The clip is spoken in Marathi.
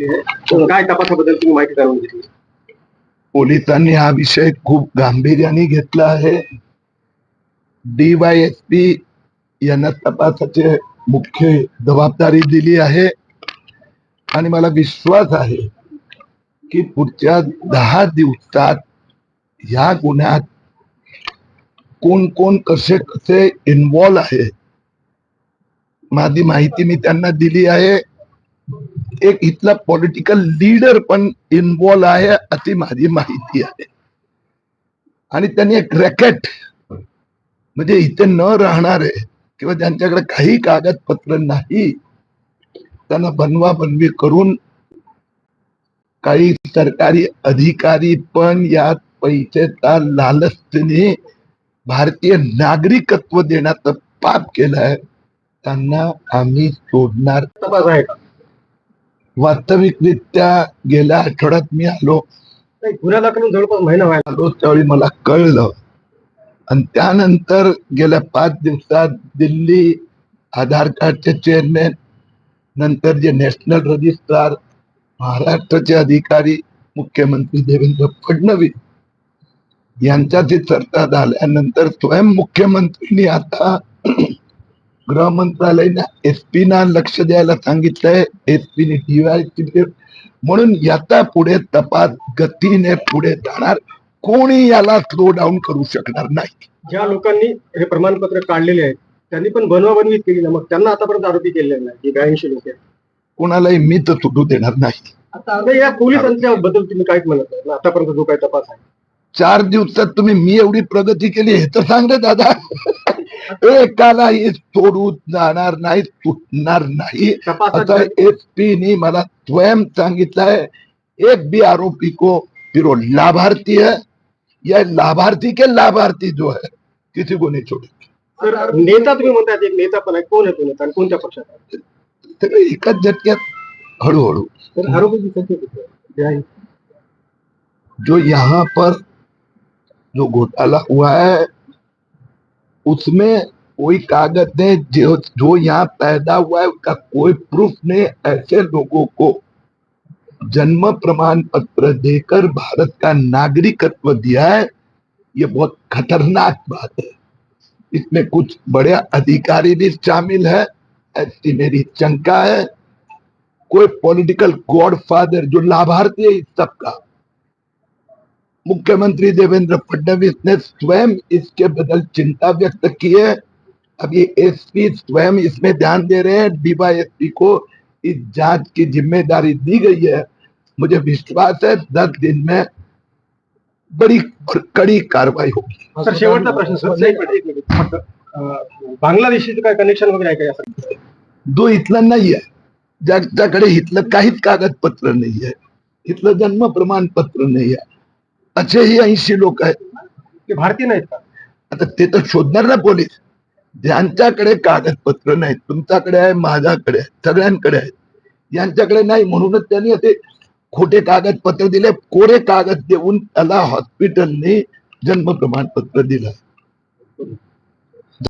काय तपासाबद्दल तुम्ही माहिती करून घेतली म्हणजे? पोलिसांनी हा विषय खूप गांभीर्याने घेतला आहे. डीवायएसपी यांना तपासाचे मुख्य जबाबदारी दिली आहे. आणि मला विश्वास आहे की पुढच्या दहा दिवसात ह्या गुन्ह्यात कोण कोण कसे कसे इन्व्हॉल्व आहे माझी माहिती मी त्यांना दिली आहे. एक इथला पॉलिटिकल लीडर पण इन्व्हॉल्व आहे अशी माझी माहिती आहे. आणि त्यांनी एक रॅकेट म्हणजे इथे न राहणारे किंवा ज्यांच्याकडे काही कागदपत्र नाही त्यांना बनवा बनवी करून काही सरकारी अधिकारी पण यात पैसेचा लालचने भारतीय नागरिकत्व देण्याचं पाप केलंय त्यांना आम्ही सोडणार तपास आहे का वास्तविकरित्या गेल्या आठवड्यात मी आलो. नाही, गुन्हा दाखल होऊन जवळपास महिना व्हायला आलो त्यावेळी मला कळलं. आणि त्यानंतर गेल्या पाच दिवसात दिल्ली आधार कार्डचे चेअरमॅन नंतर जे नॅशनल रजिस्ट्रार महाराष्ट्राचे अधिकारी मुख्यमंत्री देवेंद्र फडणवीस यांच्याशी चर्चा झाल्यानंतर स्वयं मुख्यमंत्र्यांनी आता गृह मंत्रालयाने एसपी ना लक्ष द्यायला सांगितलंय एसपीने डीवायसी म्हणून याचा पुढे तपास गतीने पुढे जाणार. कोणी याला स्लो डाऊन करू शकणार नाही. ज्या लोकांनी हे प्रमाणपत्र काढलेले आहेत त्यांनी पण बनवाबनवी केली ना. मग त्यांना आतापर्यंत आरोपी केलेले नाही ब्याऐंशी लोक कोणालाही मी तर सुटू देणार नाही. आता या पोलिसांच्या बद्दल तुम्ही काहीच म्हणत आतापर्यंत जो काही तपास आहे. चार दिवसात तुम्ही मी एवढी प्रगती केली हे तर सांग रे एकालाही सोडून जाणार नाही सुटणार नाही. आता एसपी ने मला स्वयं सांगितलंय एक भी आरोपी को फिर वो लाभार्थी है. या लाभार्थी के लाभार्थी जो है किसी को नहीं छोड़े तर नेता तुम्ही म्हणतात एक नेता पण आहे. कोण आहे तो नेता आणि कोणत्या पक्षात आहे? सगळे एकाच झटक्यात हळूहळू. तर आरोपीची संख्या किती आहे? ब्याऐंशी. जो यहाँ पर जो घोटाला हुआ है उसमें कोई कागज़ नहीं, जो जो यहाँ पैदा हुआ है, उसका कोई प्रूफ नहीं, ऐसे लोगों को जन्म प्रमाण पत्र देकर भारत का नागरिकत्व दिया है, ये बहुत खतरनाक बात है। इसमें कुछ बड़े अधिकारी भी शामिल है ऐसी मेरी शंका है, कोई पॉलिटिकल गॉडफादर जो लाभार्थी है इस सबका मुख्यमंत्री देवेंद्र फडणवीस ने स्वयं इसके बदल चिंता व्यक्त की है। अब ये एसपी स्वयं इसमें ध्यान दे रहे हैं। डीवाईएसपी को इस जाँच की ज़िम्मेदारी दी गई है। मुझे विश्वास है दस दिन में बड़ी और कड़ी कार्रवाई होगी। सर शेवटचा प्रश्न सर बांगलादेशीचं काय कनेक्शन वगैरे आहे का यासाठी जो इथलं नाही आहे. ज्याच्याकडे इथलं काहीच कागदपत्र नाही आहे. इथलं जन्म प्रमाणपत्र नाही आहे. असेही ऐंशी लोक आहेत. ते भारतीय नाहीत का? आता ते तर शोधणार ना पोलीस. ज्यांच्याकडे कागदपत्र नाहीत तुमच्याकडे आहे माझ्याकडे आहे सगळ्यांकडे आहेत. यांच्याकडे नाही म्हणूनच त्यांनी असे खोटे कागदपत्र दिले कोरे कागद देऊन त्याला हॉस्पिटलने जन्म प्रमाणपत्र दिलं.